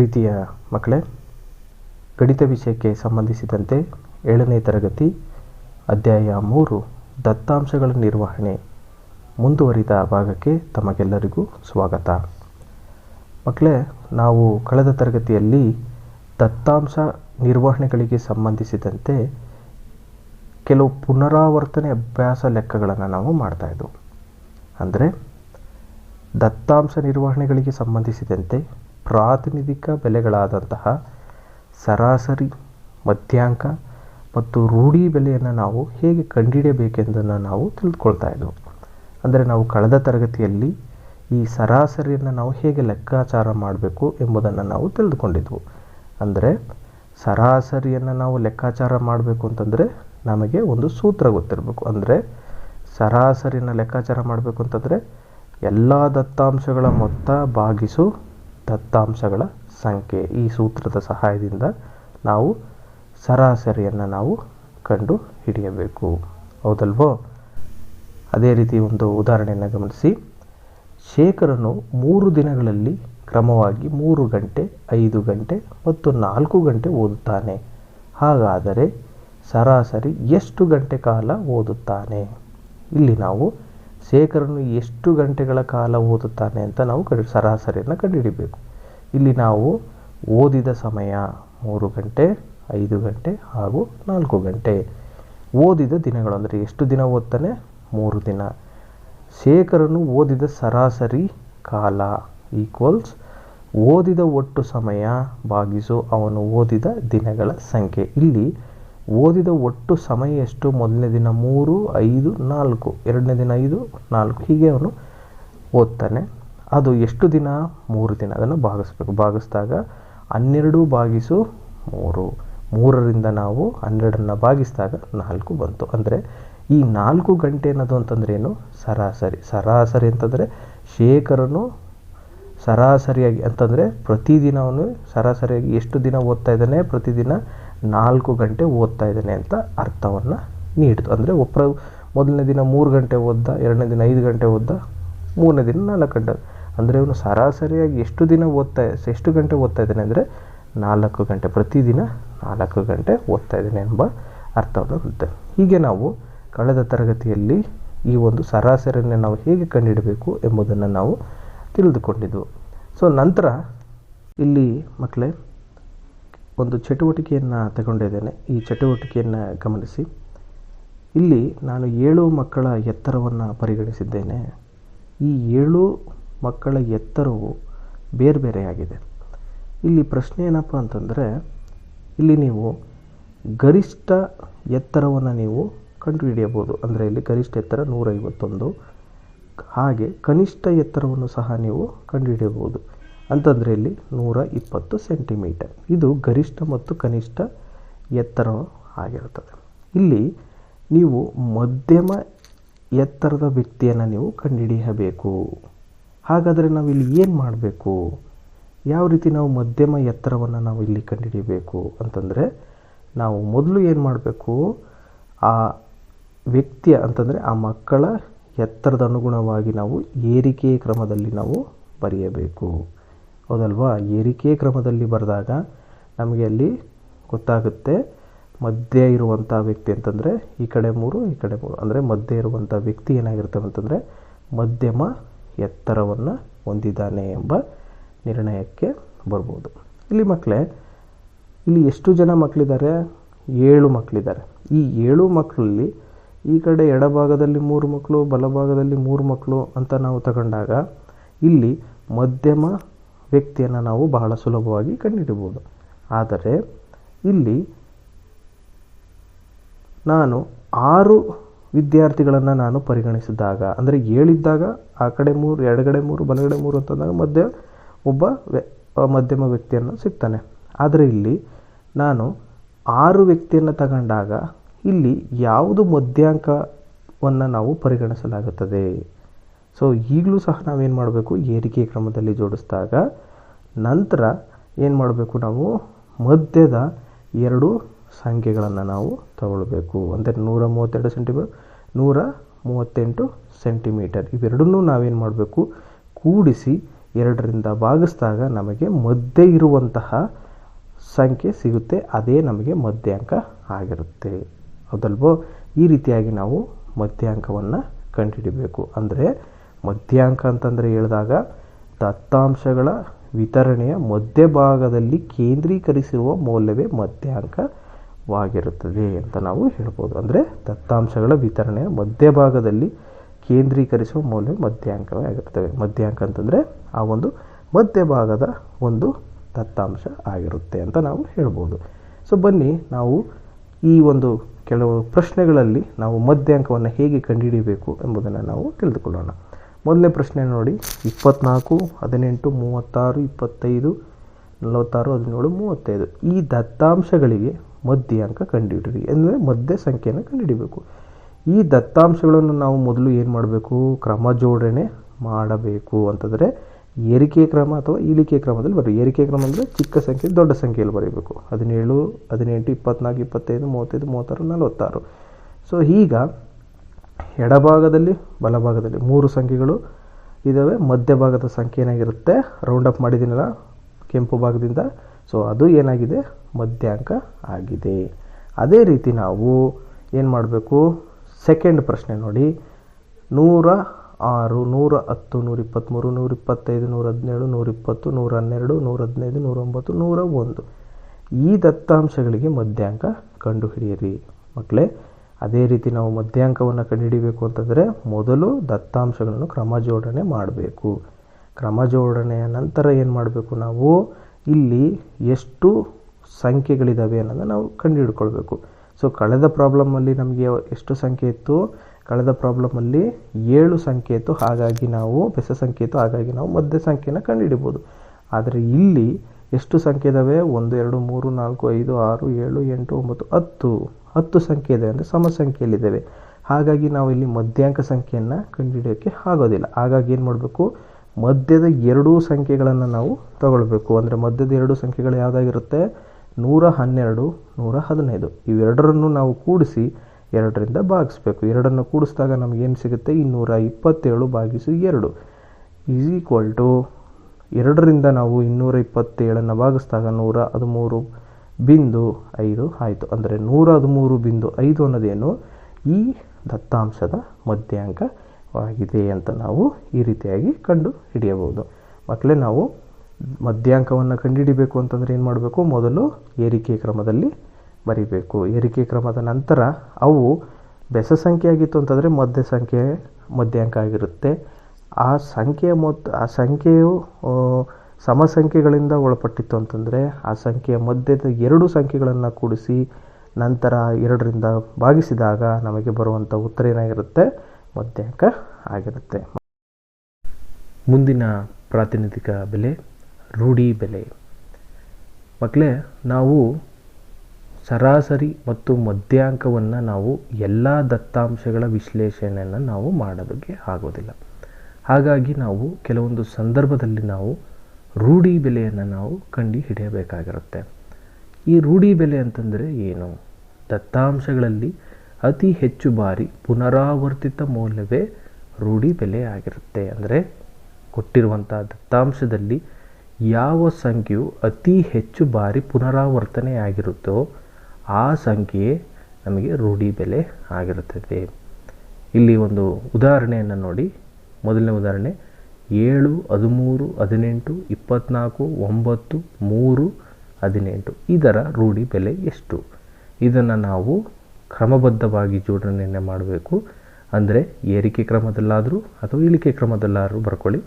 ಪ್ರೀತಿಯ ಮಕ್ಕಳೇ ಗಣಿತ ವಿಷಯಕ್ಕೆ ಸಂಬಂಧಿಸಿದಂತೆ ಏಳನೇ ತರಗತಿ, ಅಧ್ಯಾಯ ಮೂರು, ದತ್ತಾಂಶಗಳ ನಿರ್ವಹಣೆ ಮುಂದುವರಿದ ಭಾಗಕ್ಕೆ ತಮಗೆಲ್ಲರಿಗೂ ಸ್ವಾಗತ. ಮಕ್ಕಳೇ, ನಾವು ಕಳೆದ ತರಗತಿಯಲ್ಲಿ ದತ್ತಾಂಶ ನಿರ್ವಹಣೆಗಳಿಗೆ ಸಂಬಂಧಿಸಿದಂತೆ ಕೆಲವು ಪುನರಾವರ್ತನೆ ಅಭ್ಯಾಸ ಲೆಕ್ಕಗಳನ್ನು ನಾವು ಮಾಡ್ತಾಯಿದ್ದೆವು ಅಂದರೆ, ದತ್ತಾಂಶ ನಿರ್ವಹಣೆಗಳಿಗೆ ಸಂಬಂಧಿಸಿದಂತೆ ಪ್ರಾತಿನಿಧಿಕ ಬೆಲೆಗಳಾದಂತಹ ಸರಾಸರಿ, ಮಧ್ಯಾಂಕ ಮತ್ತು ರೂಢಿ ಬೆಲೆಯನ್ನು ನಾವು ಹೇಗೆ ಕಂಡುಹಿಡಿಯಬೇಕೆಂದನ್ನು ನಾವು ತಿಳಿದುಕೊಳ್ತಾ ಇದ್ದೆವು. ಅಂದರೆ ನಾವು ಕಳೆದ ತರಗತಿಯಲ್ಲಿ ಈ ಸರಾಸರಿಯನ್ನು ನಾವು ಹೇಗೆ ಲೆಕ್ಕಾಚಾರ ಮಾಡಬೇಕು ಎಂಬುದನ್ನು ನಾವು ತಿಳಿದುಕೊಂಡಿದ್ವು ಅಂದರೆ ಸರಾಸರಿಯನ್ನು ನಾವು ಲೆಕ್ಕಾಚಾರ ಮಾಡಬೇಕು ಅಂತಂದರೆ ನಮಗೆ ಒಂದು ಸೂತ್ರ ಗೊತ್ತಿರಬೇಕು. ಅಂದರೆ ಸರಾಸರಿನ ಲೆಕ್ಕಾಚಾರ ಮಾಡಬೇಕು ಅಂತಂದರೆ ಎಲ್ಲ ದತ್ತಾಂಶಗಳ ಮೊತ್ತ ಭಾಗಿಸು ದತ್ತಾಂಶಗಳ ಸಂಖ್ಯೆ. ಈ ಸೂತ್ರದ ಸಹಾಯದಿಂದ ನಾವು ಸರಾಸರಿಯನ್ನು ನಾವು ಕಂಡು ಹಿಡಿಯಬೇಕು. ಹೌದಲ್ವೋ? ಅದೇ ರೀತಿ ಒಂದು ಉದಾಹರಣೆಯನ್ನು ಗಮನಿಸಿ. ಶೇಖರನು ಮೂರು ದಿನಗಳಲ್ಲಿ ಕ್ರಮವಾಗಿ ಮೂರು ಗಂಟೆ, ಐದು ಗಂಟೆ ಮತ್ತು ನಾಲ್ಕು ಗಂಟೆ ಓದುತ್ತಾನೆ. ಹಾಗಾದರೆ ಸರಾಸರಿ ಎಷ್ಟು ಗಂಟೆ ಕಾಲ ಓದುತ್ತಾನೆ? ಇಲ್ಲಿ ನಾವು ಶೇಖರನು ಎಷ್ಟು ಗಂಟೆಗಳ ಕಾಲ ಓದುತ್ತಾನೆ ಅಂತ ನಾವು ಕಡಿ, ಸರಾಸರಿಯನ್ನು ಕಂಡುಹಿಡಿಬೇಕು. ಇಲ್ಲಿ ನಾವು ಓದಿದ ಸಮಯ ಮೂರು ಗಂಟೆ, ಐದು ಗಂಟೆ ಹಾಗೂ ನಾಲ್ಕು ಗಂಟೆ. ಓದಿದ ದಿನಗಳು ಅಂದರೆ ಎಷ್ಟು ದಿನ ಓದ್ತಾನೆ? ಮೂರು ದಿನ. ಶೇಖರನು ಓದಿದ ಸರಾಸರಿ ಕಾಲ ಈಕ್ವಲ್ಸ್ ಓದಿದ ಒಟ್ಟು ಸಮಯ ಭಾಗಿಸು ಅವನು ಓದಿದ ದಿನಗಳ ಸಂಖ್ಯೆ. ಇಲ್ಲಿ ಓದಿದ ಒಟ್ಟು ಸಮಯ ಎಷ್ಟು? ಮೊದಲನೇ ದಿನ ಮೂರು, ಐದು, ನಾಲ್ಕು. ಎರಡನೇ ದಿನ ಐದು, ನಾಲ್ಕು. ಹೀಗೆ ಅವನು ಓದ್ತಾನೆ. ಅದು ಎಷ್ಟು ದಿನ? ಮೂರು ದಿನ. ಅದನ್ನು ಭಾಗಿಸ್ಬೇಕು. ಭಾಗಿಸಿದಾಗ ಹನ್ನೆರಡು ಭಾಗಿಸು ಮೂರು. ಮೂರರಿಂದ ನಾವು ಹನ್ನೆರಡನ್ನು ಭಾಗಿಸಿದಾಗ ನಾಲ್ಕು ಬಂತು. ಅಂದರೆ ಈ ನಾಲ್ಕು ಗಂಟೆ ಅನ್ನೋದು ಅಂತಂದ್ರೆ ಏನು? ಸರಾಸರಿ. ಸರಾಸರಿ ಅಂತಂದರೆ ಶೇಖರನು ಸರಾಸರಿಯಾಗಿ, ಅಂತಂದರೆ ಪ್ರತಿದಿನ ಅವನು ಸರಾಸರಿಯಾಗಿ ಎಷ್ಟು ದಿನ ಓದ್ತಾ ಇದ್ದಾನೆ? ಪ್ರತಿದಿನ ನಾಲ್ಕು ಗಂಟೆ ಓದ್ತಾ ಇದ್ದಾನೆ ಅಂತ ಅರ್ಥವನ್ನು ನೀಡಿತು. ಅಂದರೆ ಒಬ್ಬರ ಮೊದಲನೇ ದಿನ ಮೂರು ಗಂಟೆ ಓದ್ದ, ಎರಡನೇ ದಿನ ಐದು ಗಂಟೆ ಓದ್ದ, ಮೂರನೇ ದಿನ ನಾಲ್ಕು ಗಂಟೆ ಅಂದರೆ ಅವನು ಸರಾಸರಿಯಾಗಿ ಎಷ್ಟು ದಿನ ಓದ್ತಾ, ಎಷ್ಟು ಗಂಟೆ ಓದ್ತಾ ಇದ್ದಾನೆ ಅಂದರೆ ನಾಲ್ಕು ಗಂಟೆ, ಪ್ರತಿದಿನ ನಾಲ್ಕು ಗಂಟೆ ಓದ್ತಾ ಇದ್ದಾನೆ ಎಂಬ ಅರ್ಥವನ್ನು ಬರುತ್ತೆ ಹೀಗೆ ನಾವು ಕಳೆದ ತರಗತಿಯಲ್ಲಿ ಈ ಒಂದು ಸರಾಸರಿಯನ್ನು ನಾವು ಹೇಗೆ ಕಂಡುಹಿಡಬೇಕು ಎಂಬುದನ್ನು ನಾವು ತಿಳಿದುಕೊಂಡಿದ್ವು. ಸೊ ನಂತರ ಇಲ್ಲಿ ಮಕ್ಕಳೇ ಒಂದು ಚಟುವಟಿಕೆಯನ್ನು ತಗೊಂಡಿದ್ದೇನೆ. ಈ ಚಟುವಟಿಕೆಯನ್ನು ಗಮನಿಸಿ. ಇಲ್ಲಿ ನಾನು ಏಳು ಮಕ್ಕಳ ಎತ್ತರವನ್ನು ಪರಿಗಣಿಸಿದ್ದೇನೆ. ಈ ಏಳು ಮಕ್ಕಳ ಎತ್ತರವು ಬೇರೆ ಬೇರೆಯಾಗಿದೆ ಇಲ್ಲಿ ಪ್ರಶ್ನೆ ಏನಪ್ಪ ಅಂತಂದರೆ, ಇಲ್ಲಿ ನೀವು ಗರಿಷ್ಠ ಎತ್ತರವನ್ನು ನೀವು ಕಂಡುಹಿಡಿಯಬಹುದು. ಅಂದರೆ ಇಲ್ಲಿ ಗರಿಷ್ಠ ಎತ್ತರ ನೂರೈವತ್ತೊಂದು. ಹಾಗೆ ಕನಿಷ್ಠ ಎತ್ತರವನ್ನು ಸಹ ನೀವು ಕಂಡುಹಿಡಿಯಬಹುದು. ಅಂತಂದರೆ ಇಲ್ಲಿ ನೂರ ಇಪ್ಪತ್ತು ಸೆಂಟಿಮೀಟರ್. ಇದು ಗರಿಷ್ಠ ಮತ್ತು ಕನಿಷ್ಠ ಎತ್ತರ ಆಗಿರುತ್ತದೆ. ಇಲ್ಲಿ ನೀವು ಮಧ್ಯಮ ಎತ್ತರದ ವ್ಯಕ್ತಿಯನ್ನು ನೀವು ಕಂಡುಹಿಡಿಯಬೇಕು. ಹಾಗಾದರೆ ನಾವು ಇಲ್ಲಿ ಏನು ಮಾಡಬೇಕು? ಯಾವ ರೀತಿ ನಾವು ಮಧ್ಯಮ ಎತ್ತರವನ್ನು ನಾವು ಇಲ್ಲಿ ಕಂಡುಹಿಡಿಯಬೇಕು ಅಂತಂದರೆ, ನಾವು ಮೊದಲು ಏನು ಮಾಡಬೇಕು? ಆ ವ್ಯಕ್ತಿಯ ಅಂತಂದರೆ ಆ ಮಕ್ಕಳ ಎತ್ತರದ ಅನುಗುಣವಾಗಿ ನಾವು ಏರಿಕೆ ಕ್ರಮದಲ್ಲಿ ನಾವು ಬರೆಯಬೇಕು. ಹೌದಲ್ವಾ? ಏರಿಕೆ ಕ್ರಮದಲ್ಲಿ ಬರೆದಾಗ ನಮಗೆ ಅಲ್ಲಿ ಗೊತ್ತಾಗುತ್ತೆ ಮಧ್ಯೆ ಇರುವಂಥ ವ್ಯಕ್ತಿ ಅಂತಂದರೆ ಈ ಕಡೆ ಮೂರು, ಈ ಕಡೆ ಮೂರು. ಅಂದರೆ ಮಧ್ಯೆ ಇರುವಂಥ ವ್ಯಕ್ತಿ ಏನಾಗಿರ್ತವೆ ಅಂತಂದರೆ ಮಧ್ಯಮ ಎತ್ತರವನ್ನು ಹೊಂದಿದ್ದಾನೆ ಎಂಬ ನಿರ್ಣಯಕ್ಕೆ ಬರ್ಬೋದು. ಇಲ್ಲಿ ಮಕ್ಕಳೇ ಇಲ್ಲಿ ಎಷ್ಟು ಜನ ಮಕ್ಕಳಿದ್ದಾರೆ ಏಳು ಮಕ್ಕಳಿದ್ದಾರೆ ಈ ಏಳು ಮಕ್ಕಳಲ್ಲಿ ಈ ಕಡೆ ಎಡಭಾಗದಲ್ಲಿ ಮೂರು ಮಕ್ಕಳು ಬಲಭಾಗದಲ್ಲಿ ಮೂರು ಮಕ್ಕಳು ಅಂತ ನಾವು ತಗೊಂಡಾಗ ಇಲ್ಲಿ ಮಧ್ಯಮ ವ್ಯಕ್ತಿಯನ್ನು ನಾವು ಬಹಳ ಸುಲಭವಾಗಿ ಕಂಡುಹಿಡಿಬೋದು ಆದರೆ, ಇಲ್ಲಿ ನಾನು ಆರು ವಿದ್ಯಾರ್ಥಿಗಳನ್ನು ನಾನು ಪರಿಗಣಿಸಿದಾಗ, ಅಂದರೆ ಏಳಿದ್ದಾಗ, ಆ ಕಡೆ ಮೂರು ಎಡಗಡೆ ಮೂರು ಬಲಗಡೆ ಮೂರು ಅಂತಂದಾಗ ಮಧ್ಯ ಒಬ್ಬ ಮಧ್ಯಮ ವ್ಯಕ್ತಿಯನ್ನು ಸಿಗ್ತಾನೆ. ಆದರೆ ಇಲ್ಲಿ ನಾನು ಆರು ವ್ಯಕ್ತಿಯನ್ನು ತಗೊಂಡಾಗ ಇಲ್ಲಿ ಯಾವುದು ಮಧ್ಯಾಂಕವನ್ನು ನಾವು ಪರಿಗಣಿಸಲಾಗುತ್ತದೆ? ಸೊ ಈಗಲೂ ಸಹ ನಾವೇನು ಮಾಡಬೇಕು? ಏರಿಕೆ ಕ್ರಮದಲ್ಲಿ ಜೋಡಿಸಿದಾಗ ನಂತರ ಏನು ಮಾಡಬೇಕು ನಾವು? ಮಧ್ಯದ ಎರಡು ಸಂಖ್ಯೆಗಳನ್ನು ನಾವು ತಗೊಳ್ಬೇಕು. ಅಂದರೆ ನೂರ ಮೂವತ್ತೆರಡು ಸೆಂಟಿಮೀಟರ್ ನೂರ ಮೂವತ್ತೆಂಟು ಸೆಂಟಿಮೀಟರ್. ಇವೆರಡನ್ನೂ ನಾವೇನು ಮಾಡಬೇಕು? ಕೂಡಿಸಿ ಎರಡರಿಂದ ಭಾಗಿಸಿದಾಗ ನಮಗೆ ಮಧ್ಯೆ ಇರುವಂತಹ ಸಂಖ್ಯೆ ಸಿಗುತ್ತೆ. ಅದೇ ನಮಗೆ ಮಧ್ಯಾಂಕ ಆಗಿರುತ್ತೆ. ಹೌದಲ್ವೋ? ಈ ರೀತಿಯಾಗಿ ನಾವು ಮಧ್ಯಾಂಕವನ್ನು ಕಂಡುಹಿಡಿಬೇಕು. ಅಂದರೆ ಮಧ್ಯಾಂಕ ಅಂತಂದರೆ ಹೇಳಿದಾಗ ದತ್ತಾಂಶಗಳ ವಿತರಣೆಯ ಮಧ್ಯಭಾಗದಲ್ಲಿ ಕೇಂದ್ರೀಕರಿಸಿರುವ ಮೌಲ್ಯವೇ ಮಧ್ಯಾಂಕವಾಗಿರುತ್ತದೆ ಅಂತ ನಾವು ಹೇಳ್ಬೋದು. ಅಂದರೆ ದತ್ತಾಂಶಗಳ ವಿತರಣೆಯ ಮಧ್ಯಭಾಗದಲ್ಲಿ ಕೇಂದ್ರೀಕರಿಸುವ ಮೌಲ್ಯ ಮಧ್ಯಾಂಕವೇ ಆಗಿರ್ತವೆ. ಮಧ್ಯಾಂಕ ಅಂತಂದರೆ ಆ ಒಂದು ಮಧ್ಯಭಾಗದ ಒಂದು ದತ್ತಾಂಶ ಆಗಿರುತ್ತೆ ಅಂತ ನಾವು ಹೇಳ್ಬೋದು. ಸೊ ಬನ್ನಿ, ನಾವು ಈ ಒಂದು ಕೆಲವು ಪ್ರಶ್ನೆಗಳಲ್ಲಿ ನಾವು ಮಧ್ಯಾಂಕವನ್ನು ಹೇಗೆ ಕಂಡುಹಿಡಿಯಬೇಕು ಎಂಬುದನ್ನು ನಾವು ತಿಳಿದುಕೊಳ್ಳೋಣ. ಮೊದಲನೇ ಪ್ರಶ್ನೆ ನೋಡಿ. ಇಪ್ಪತ್ನಾಲ್ಕು, ಹದಿನೆಂಟು, ಮೂವತ್ತಾರು, ಇಪ್ಪತ್ತೈದು, ನಲವತ್ತಾರು, ಹದಿನೇಳು, ಮೂವತ್ತೈದು. ಈ ದತ್ತಾಂಶಗಳಿಗೆ ಮಧ್ಯಾಂಕ ಕಂಡುಹಿಡಿಯಿರಿ. ಅಂದರೆ ಮಧ್ಯ ಸಂಖ್ಯೆಯನ್ನು ಕಂಡುಹಿಡಿಬೇಕು. ಈ ದತ್ತಾಂಶಗಳನ್ನು ನಾವು ಮೊದಲು ಏನು ಮಾಡಬೇಕು? ಕ್ರಮ ಜೋಡಣೆ ಮಾಡಬೇಕು ಅಂತಂದರೆ ಏರಿಕೆ ಕ್ರಮ ಅಥವಾ ಇಳಿಕೆ ಕ್ರಮದಲ್ಲಿ ಬರೀ. ಏರಿಕೆ ಕ್ರಮ ಅಂದರೆ ಚಿಕ್ಕ ಸಂಖ್ಯೆ, ದೊಡ್ಡ ಸಂಖ್ಯೆಯಲ್ಲಿ ಬರೀಬೇಕು. ಹದಿನೇಳು, ಹದಿನೆಂಟು, ಇಪ್ಪತ್ನಾಲ್ಕು, ಇಪ್ಪತ್ತೈದು, ಮೂವತ್ತೈದು, ಮೂವತ್ತಾರು, ನಲವತ್ತಾರು. ಸೊ ಈಗ ಎಡಭಾಗದಲ್ಲಿ, ಬಲಭಾಗದಲ್ಲಿ ಮೂರು ಸಂಖ್ಯೆಗಳು ಇದ್ದಾವೆ ಮಧ್ಯಭಾಗದ ಸಂಖ್ಯೆ ಏನಾಗಿರುತ್ತೆ? ರೌಂಡ್ ಅಪ್ ಮಾಡಿದ್ದೀನಲ್ಲ, ಕೆಂಪು ಭಾಗದಿಂದ. ಸೊ ಅದು ಏನಾಗಿದೆ? ಮಧ್ಯಾಂಕ ಆಗಿದೆ. ಅದೇ ರೀತಿ ನಾವು ಏನು ಮಾಡಬೇಕು? ಸೆಕೆಂಡ್ ಪ್ರಶ್ನೆ ನೋಡಿ. ನೂರ ಆರು, ನೂರ ಹತ್ತು, ನೂರ ಇಪ್ಪತ್ತ್ಮೂರು ನೂರ ಇಪ್ಪತ್ತೈದು, ನೂರ ಹದಿನೇಳು, ನೂರ ಇಪ್ಪತ್ತು, ನೂರ ಹನ್ನೆರಡು, ನೂರ ಹದಿನೈದು, ನೂರ ಒಂಬತ್ತು, ನೂರ ಒಂದು. ಈ ದತ್ತಾಂಶಗಳಿಗೆ ಮಧ್ಯಾಂಕ ಕಂಡುಹಿಡಿಯಿರಿ. ಮಕ್ಕಳೇ ಅದೇ ರೀತಿ ನಾವು ಮಧ್ಯಾಂಕವನ್ನು ಕಂಡುಹಿಡಿಬೇಕು ಅಂತಂದರೆ ಮೊದಲು ದತ್ತಾಂಶಗಳನ್ನು ಕ್ರಮ ಜೋಡಣೆ ಮಾಡಬೇಕು. ಕ್ರಮ ಜೋಡಣೆಯ ನಂತರ ಏನು ಮಾಡಬೇಕು ನಾವು? ಇಲ್ಲಿ ಎಷ್ಟು ಸಂಖ್ಯೆಗಳಿದ್ದಾವೆ ಅನ್ನೋದನ್ನು ನಾವು ಕಂಡುಹಿಡ್ಕೊಳ್ಬೇಕು. ಸೊ ಕಳೆದ ಪ್ರಾಬ್ಲಮಲ್ಲಿ ನಮಗೆ ಎಷ್ಟು ಸಂಖ್ಯೆ ಇತ್ತು? ಕಳೆದ ಪ್ರಾಬ್ಲಮಲ್ಲಿ ಏಳು ಸಂಖ್ಯೆ ಇತ್ತು. ಹಾಗಾಗಿ ನಾವು ಬೆಸ ಸಂಖ್ಯೆ ಇತ್ತು. ಹಾಗಾಗಿ ನಾವು ಮಧ್ಯ ಸಂಖ್ಯೆನ ಕಂಡುಹಿಡಿಬೋದು. ಆದರೆ ಇಲ್ಲಿ ಎಷ್ಟು ಸಂಖ್ಯೆ ಇದ್ದಾವೆ ಒಂದು, ಎರಡು, ಮೂರು, ನಾಲ್ಕು, ಐದು, ಆರು, ಏಳು, ಎಂಟು, ಒಂಬತ್ತು, ಹತ್ತು. ಹತ್ತು ಸಂಖ್ಯೆ ಇದೆ ಅಂದರೆ ಸಮ ಸಂಖ್ಯೆಯಲ್ಲಿದ್ದಾವೆ. ಹಾಗಾಗಿ ನಾವು ಇಲ್ಲಿ ಮಧ್ಯಾಂಕ ಸಂಖ್ಯೆಯನ್ನು ಕಂಡುಹಿಡಿಯೋಕ್ಕೆ ಆಗೋದಿಲ್ಲ. ಹಾಗಾಗಿ ಏನು ಮಾಡಬೇಕು? ಮಧ್ಯದ ಎರಡೂ ಸಂಖ್ಯೆಗಳನ್ನು ನಾವು ತಗೊಳ್ಬೇಕು. ಅಂದರೆ ಮಧ್ಯದ ಎರಡು ಸಂಖ್ಯೆಗಳು ಯಾವುದಾಗಿರುತ್ತೆ? ನೂರ ಹನ್ನೆರಡು, ನೂರ ಹದಿನೈದು. ಇವೆರಡರನ್ನು ನಾವು ಕೂಡಿಸಿ ಎರಡರಿಂದ ಭಾಗಿಸ್ಬೇಕು. ಎರಡನ್ನು ಕೂಡಿಸಿದಾಗ ನಮಗೇನು ಸಿಗುತ್ತೆ? ಇನ್ನೂರ ಇಪ್ಪತ್ತೇಳು ಭಾಗಿಸು ಎರಡು. ಈಸ್ ಈಕ್ವಲ್ ಟು ಎರಡರಿಂದ ನಾವು ಇನ್ನೂರ ಇಪ್ಪತ್ತೇಳನ್ನು ಭಾಗಿಸಿದಾಗ ನೂರ ಹದಿಮೂರು ಬಿಂದು ಐದು ಆಯಿತು. ಅಂದರೆ ನೂರ ಹದಿಮೂರು ಬಿಂದು ಐದು ಅನ್ನೋದೇನು ಈ ದತ್ತಾಂಶದ ಮಧ್ಯಾಂಕವಾಗಿದೆ ಅಂತ ನಾವು ಈ ರೀತಿಯಾಗಿ ಕಂಡು ಹಿಡಿಯಬಹುದು. ಮಕ್ಕಳೇ, ನಾವು ಮಧ್ಯಾಂಕವನ್ನು ಕಂಡುಹಿಡಿಬೇಕು ಅಂತಂದರೆ ಏನು ಮಾಡಬೇಕು? ಮೊದಲು ಏರಿಕೆ ಕ್ರಮದಲ್ಲಿ ಬರೀಬೇಕು. ಏರಿಕೆ ಕ್ರಮದ ನಂತರ ಅವು ಬೆಸ ಸಂಖ್ಯೆ ಆಗಿತ್ತು ಅಂತಂದರೆ ಮಧ್ಯ ಸಂಖ್ಯೆ ಮಧ್ಯಾಂಕ ಆಗಿರುತ್ತೆ. ಆ ಸಂಖ್ಯೆಯ ಮೊತ್ತ, ಆ ಸಂಖ್ಯೆಯು ಸಮ ಸಂಖ್ಯೆಗಳಿಂದ ಒಳಪಟ್ಟಿತ್ತು ಅಂತಂದರೆ ಆ ಸಂಖ್ಯೆಯ ಮಧ್ಯದ ಎರಡು ಸಂಖ್ಯೆಗಳನ್ನು ಕೂಡಿಸಿ ನಂತರ ಎರಡರಿಂದ ಭಾಗಿಸಿದಾಗ ನಮಗೆ ಬರುವಂಥ ಉತ್ತರ ಏನಾಗಿರುತ್ತೆ? ಮಧ್ಯಾಂಕ ಆಗಿರುತ್ತೆ. ಮುಂದಿನ ಪ್ರಾತಿನಿಧಿಕ ಬೆಲೆ, ರೂಢಿ ಬೆಲೆ. ಮಕ್ಕಳೇ ನಾವು ಸರಾಸರಿ ಮತ್ತು ಮಧ್ಯಾಂಕವನ್ನು ನಾವು ಎಲ್ಲ ದತ್ತಾಂಶಗಳ ವಿಶ್ಲೇಷಣೆಯನ್ನು ನಾವು ಮಾಡೋದಕ್ಕೆ ಆಗೋದಿಲ್ಲ. ಹಾಗಾಗಿ ನಾವು ಕೆಲವೊಂದು ಸಂದರ್ಭದಲ್ಲಿ ನಾವು ರೂಢಿ ಬೆಲೆಯನ್ನು ನಾವು ಕಂಡು ಹಿಡಿಯಬೇಕಾಗಿರುತ್ತೆ. ಈ ರೂಢಿ ಬೆಲೆ ಅಂತಂದರೆ ಏನು? ದತ್ತಾಂಶಗಳಲ್ಲಿ ಅತಿ ಹೆಚ್ಚು ಬಾರಿ ಪುನರಾವರ್ತಿತ ಮೌಲ್ಯವೇ ರೂಢಿ ಬೆಲೆ ಆಗಿರುತ್ತೆ. ಅಂದರೆ ಕೊಟ್ಟಿರುವಂಥ ದತ್ತಾಂಶದಲ್ಲಿ ಯಾವ ಸಂಖ್ಯೆಯು ಅತಿ ಹೆಚ್ಚು ಬಾರಿ ಪುನರಾವರ್ತನೆ ಆಗಿರುತ್ತೋ ಆ ಸಂಖ್ಯೆಯೇ ನಮಗೆ ರೂಢಿ ಬೆಲೆ ಆಗಿರುತ್ತದೆ. ಇಲ್ಲಿ ಒಂದು ಉದಾಹರಣೆಯನ್ನು ನೋಡಿ. ಮೊದಲನೇ ಉದಾಹರಣೆ. ಏಳು, ಹದಿಮೂರು, ಹದಿನೆಂಟು ಇಪ್ಪತ್ತ್ನಾಲ್ಕು ಒಂಬತ್ತು, ಮೂರು, ಹದಿನೆಂಟು. ಇದರ ರೂಢಿ ಬೆಲೆ ಎಷ್ಟು? ಇದನ್ನು ನಾವು ಕ್ರಮಬದ್ಧವಾಗಿ ಜೋಡಣೆಯನ್ನು ಮಾಡಬೇಕು. ಅಂದರೆ ಏರಿಕೆ ಕ್ರಮದಲ್ಲಾದರೂ ಅಥವಾ ಇಳಿಕೆ ಕ್ರಮದಲ್ಲಾದರೂ ಬರ್ಕೊಳ್ಳಿ.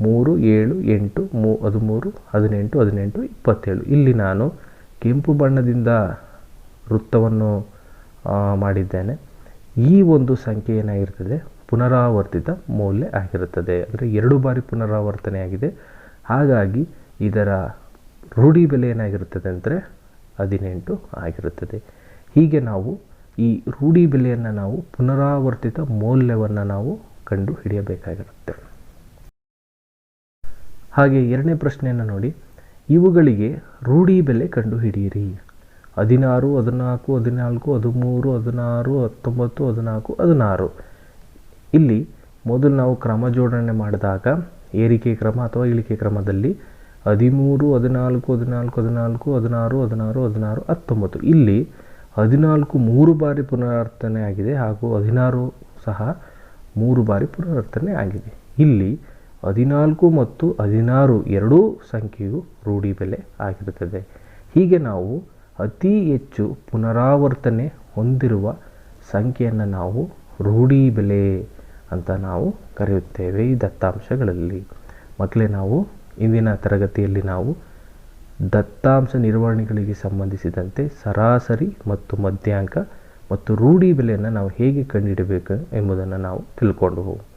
ಮೂರು, ಏಳು, ಎಂಟು, ಮೂ, ಹದಿಮೂರು, ಹದಿನೆಂಟು ಹದಿನೆಂಟು, ಇಪ್ಪತ್ತೇಳು. ಇಲ್ಲಿ ನಾನು ಕೆಂಪು ಬಣ್ಣದಿಂದ ವೃತ್ತವನ್ನು ಮಾಡಿದ್ದೇನೆ. ಈ ಒಂದು ಸಂಖ್ಯೆ ಏನಾಗಿರ್ತದೆ ಪುನರಾವರ್ತಿತ ಮೌಲ್ಯ ಆಗಿರುತ್ತದೆ. ಅಂದರೆ ಎರಡು ಬಾರಿ ಪುನರಾವರ್ತನೆಯಾಗಿದೆ ಹಾಗಾಗಿ ಇದರ ರೂಢಿ ಬೆಲೆ ಏನಾಗಿರುತ್ತದೆ ಅಂದರೆ ಹದಿನೆಂಟು ಆಗಿರುತ್ತದೆ. ಹೀಗೆ ನಾವು ಈ ರೂಢಿ ಬೆಲೆಯನ್ನು ನಾವು ಪುನರಾವರ್ತಿತ ಮೌಲ್ಯವನ್ನು ನಾವು ಕಂಡು ಹಿಡಿಯಬೇಕಾಗಿರುತ್ತೆ. ಹಾಗೆ ಎರಡನೇ ಪ್ರಶ್ನೆಯನ್ನು ನೋಡಿ. ಇವುಗಳಿಗೆ ರೂಢಿ ಬೆಲೆ ಕಂಡು ಹಿಡಿಯಿರಿ. ಹದಿನಾರು, ಹದಿನಾಲ್ಕು ಹದಿನಾಲ್ಕು, ಹದಿಮೂರು, ಹದಿನಾರು, ಹತ್ತೊಂಬತ್ತು, ಹದಿನಾಲ್ಕು, ಹದಿನಾರು. ಇಲ್ಲಿ ಮೊದಲು ನಾವು ಕ್ರಮ ಜೋಡಣೆ ಮಾಡಿದಾಗ ಏರಿಕೆ ಕ್ರಮ ಅಥವಾ ಇಳಿಕೆ ಕ್ರಮದಲ್ಲಿ ಹದಿಮೂರು, ಹದಿನಾಲ್ಕು ಹದಿನಾಲ್ಕು ಹದಿನಾಲ್ಕು, ಹದಿನಾರು ಹದಿನಾರು ಹದಿನಾರು, ಹತ್ತೊಂಬತ್ತು. ಇಲ್ಲಿ ಹದಿನಾಲ್ಕು ಮೂರು ಬಾರಿ ಪುನರಾವರ್ತನೆ ಆಗಿದೆ ಹಾಗೂ ಹದಿನಾರು ಸಹ ಮೂರು ಬಾರಿ ಪುನರಾವರ್ತನೆ ಆಗಿದೆ. ಇಲ್ಲಿ ಹದಿನಾಲ್ಕು ಮತ್ತು ಹದಿನಾರು ಎರಡೂ ಸಂಖ್ಯೆಯು ರೂಢಿ ಬೆಲೆ ಆಗಿರುತ್ತದೆ. ಹೀಗೆ ನಾವು ಅತಿ ಹೆಚ್ಚು ಪುನರಾವರ್ತನೆ ಹೊಂದಿರುವ ಸಂಖ್ಯೆಯನ್ನು ನಾವು ರೂಢಿ ಬೆಲೆ ಅಂತ ನಾವು ಕರೆಯುತ್ತೇವೆ ಈ ದತ್ತಾಂಶಗಳಲ್ಲಿ. ಮಕ್ಕಳೇ ನಾವು ಇಂದಿನ ತರಗತಿಯಲ್ಲಿ ನಾವು ದತ್ತಾಂಶ ನಿರ್ವಹಣೆಗಳಿಗೆ ಸಂಬಂಧಿಸಿದಂತೆ ಸರಾಸರಿ ಮತ್ತು ಮಧ್ಯಾಂಕ ಮತ್ತು ರೂಢಿ ಬೆಲೆಯನ್ನು ನಾವು ಹೇಗೆ ಕಂಡುಹಿಡಬೇಕು ಎಂಬುದನ್ನು ನಾವು ತಿಳ್ಕೊಂಡು